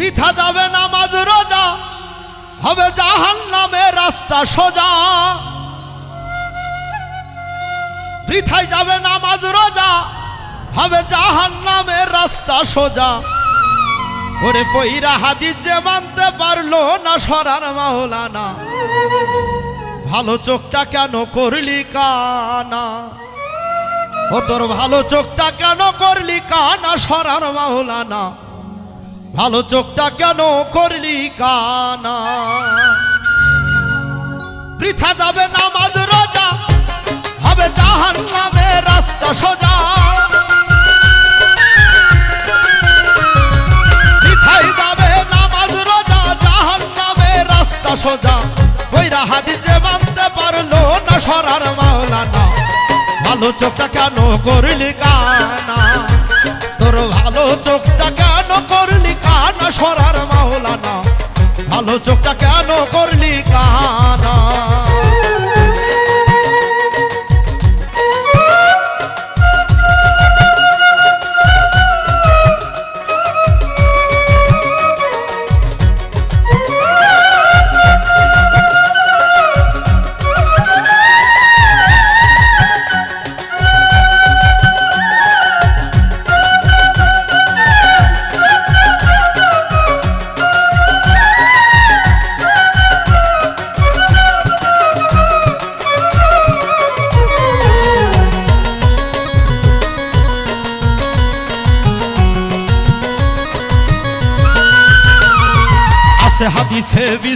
বৃথা যাবে নামাজ রোজা, হবে জাহান নামে রাস্তা সোজা। বৃথায় যাবে নামাজ রোজা, হবে জাহান নামের রাস্তা সোজা। ওরে পইরা হাদিস যে মানতে পারল না সরার মাওলানা, ভালো চোখটা কেন করলি কানা? ও তোর ভালো চোখটা কেন করলি কানা সরার মাওলানা? ভালো চোখটা কেন করলি কানা? বৃথা যাবে নামাজ রোজা, হবে জাহান নামে রাস্তা সোজা। বৃথাই যাবে নামাজ রোজা জাহান নামে রাস্তা সোজা। হাদিজে মানতে পারল না সরার মাওলানা। ভালো চোখটা কেন করলি কানা? তোর ভালো চোখটা কানা ভালো চোখটা কেন করলি?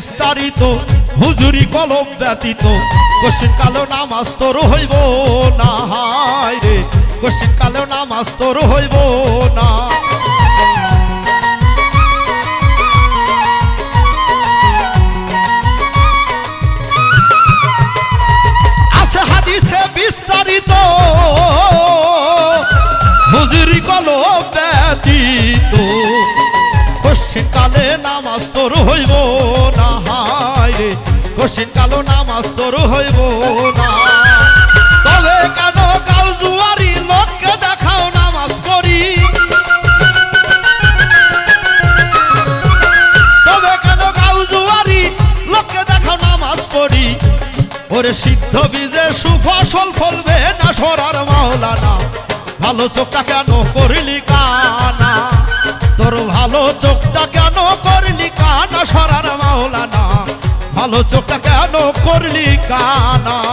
বিস্তারিত, হুজুরি কলম ব্যতীত। কশিন কালো নামাজ তোর হইব না, হায় রে। কশিন কালো নামাজ তোর হইব না। কালে নামাজ তোর হইব রে কশিন কালো নামাজ তোর হইব না। তবে কেন কাউ জুয়ারি লোককে দেখাও নামাজ তবে কেন কাউ জুয়ারি লোককে দেখাও নামাজ ওরে সিদ্ধ বীজে সুফসল ফলবে না সরার মাওলানা। ভালো চোখটা কেন করলি কানা? তোর ভালো চোখটা কেন করলি কানা সরার মাওলানা? ভালো চোখটা করলি কানা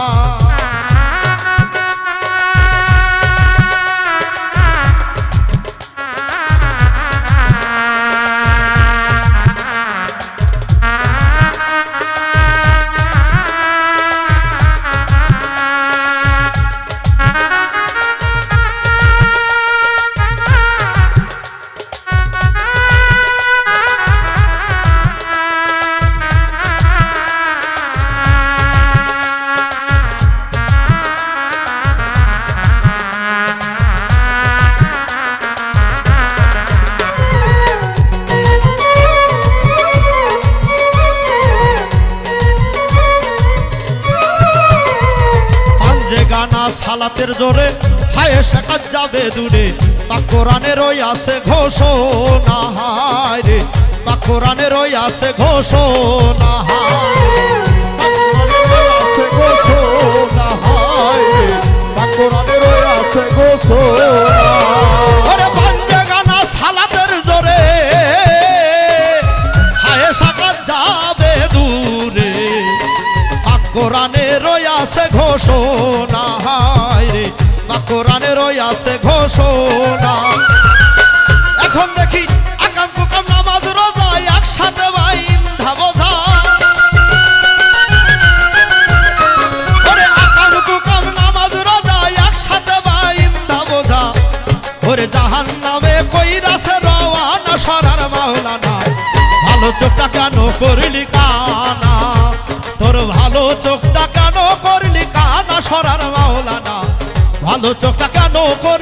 সালাতের জোরে হায় শেখাত যাবে দূরে। তা কোরআনের ওই আছে ঘোষণা, হায় রে। তা কোরআনের ওই আছে ঘোষণা, হায় কোরআনের আছে ঘোষণা। এখন দেখি একসাথে বাইন্ধা বোঝা। ওরে আকাম কুকাম নামাজ রোজা একসাথে বাইন্ধা বোঝা। ওরে জাহান নামে কইরাছে রওয়ানা সরার মাওলানা। ভালো চোখটা কেন করলি ভালো চোখটা কেন করলি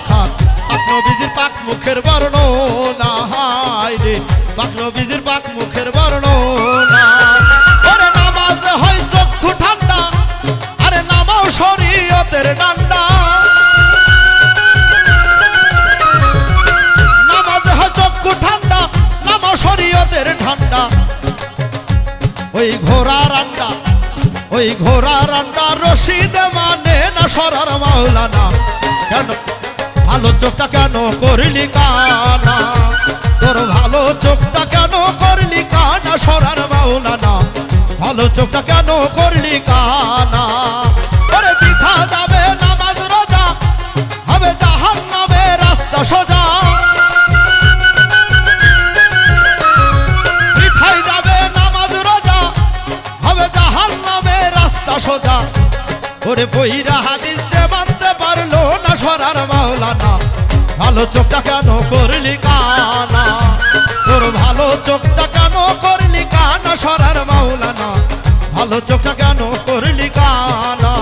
মুখের বর্ণনা হায় রে। নবীজির মুখের বর্ণনা ওরে নামাজ হয় চক্ষু ঠান্ডা, আরে নামাও শরীয়তের ডান্ডা। ঠান্ডা শরীয়তের ঠান্ডা। ওই ঘোড়া রান্ডা, ওই ঘোড়া রান্ডা রশিদ মানে না সরার মাওলানা। কেন ভালো চোখটা কেন করলি কানা? তোর ভালো চোখটা কেন করলি কানা? সরার মাওলানা, ভালো চোখটা কেন করলি কানা? ওরে বৃথা যাবে নামাজ রোজা, হবে জাহান নামে রাস্তা সোজা। বৃথায় যাবে নামাজ রোজা, হবে জাহান নামে রাস্তা সোজা। ওরে বইরা হাদিস যে পারল না সরার মাওলানা। ভালো চোখটা কেন করলি কানা? তোর ভালো চোখটা কেন করলি কানা সরার মাওলানা? ভালো চোখটা কেন করলি কানা?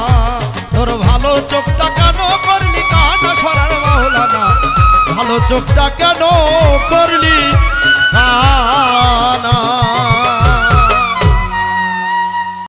তোর ভালো চোখটা কেন করলি কানা সরার মাওলানা? ভালো চোখটা কেন করলি